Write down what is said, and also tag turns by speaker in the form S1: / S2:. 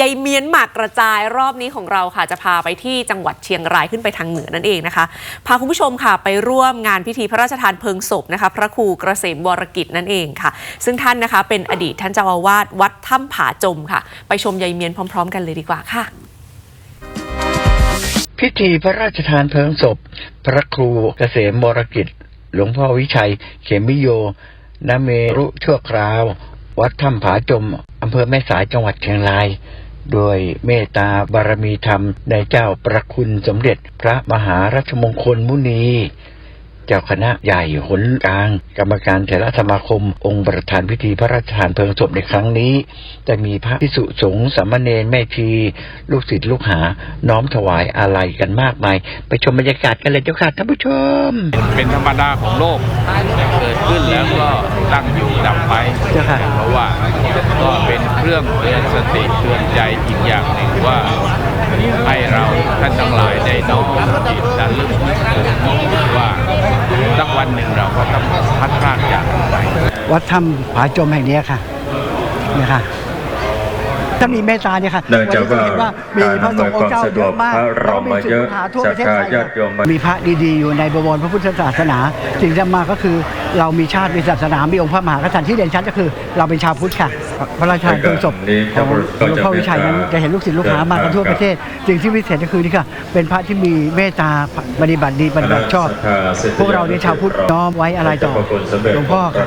S1: ยายเมียนหมากกระจายรอบนี้ของเราค่ะจะพาไปที่จังหวัดเชียงรายขึ้นไปทางเหนือนั่นเองนะคะ พาคุณผู้ชมค่ะไปร่วมงานพิธีพระราชทานเพลิงศพนะคะ พระครูเกษมวรกิจนั่นเองค่ะ ซึ่งท่านนะคะเป็นอดีตท่านเจ้าอาวาสวัดถ้ำผาจมค่ะ ไปชมยายเมียนพร้อม ๆ กันเลยดีกว่าค่ะ
S2: พิธีพระราชทานเพลิงศพ พระครูเกษมบรกิจ หลวงพ่อวิชัย เขมิโยนเมรุชั่วคราว วัดถ้ำผาจมอำเภอแม่สายจังหวัดเชียงราย โดยเมตตาบารมีธรรมในเจ้าประคุณสมเด็จพระมหารัชมงคลมุนีเจ้าคณะใหญ่หนกลาง กรรมการเถรสมาคม องค์ประธานพิธีพระราชทานเพลิงศพในครั้งนี้จะมีพระพิสุสงฆ์สามเณรแม่ชีลูกศิษย์ลูกหา น้อมถวายอาลัยกันมากมาย ไปชมบรรยากาศกันเลยเจ้าค่ะท่านผู้ชม
S3: เป็นธรรมดาของโลก แล้วก็ตั้งอยู่ดับไป
S2: เจ้าค่ะ
S3: เพราะว่าก็เป็นเครื่องเตือนสติเตือนใจอีกอย่างหนึ่งว่าให้เราท่านทั้งหลายได้น้อมจิตระลึกถึงว่าสักวันหนึ่งเราก็ต้องพัดพรากจากกันไป
S4: วัดถ้ำผาจมแห่งนี้ค่ะเนี่ยค่ะ ถ้ามีเมตตาเนี่ยค่ะ
S5: เนื่องจากว่า
S4: วันนี้จะเห็นว่ามีพระสงฆ์องค์เจ้าเยอะมาก
S5: การอำนวยความสะดวกพระเรามาเยอะ
S4: แล้วก็มีศิษย์ลูกหาทั่วประเทศไทย
S5: ศรัทธาญาติโยมมา
S4: มีพระดีๆ อยู่ในบวรพระพุทธศาสนาสิ่งที่มาก็คือเรามีชาติมีศาสนา มีองค์พระมหากษัตริย์ที่เด่นชัดก็คือ เราเป็นชาวพุทธค่ะ พระราชทานเพลิงศพของหลวงพ่อวิชัยนั้นจะเห็นลูกศิษย์ลูกหามากันทั่วประเทศสิ่งที่พิเศษก็คือนี่ค่ะ เป็นพระที่มีเมตตาปฏิบัติดีปฏิบัติชอบ พวกเราเนี่ยชาวพุทธน้อมไว้อะไรต่อหลวงพ่อค่ะ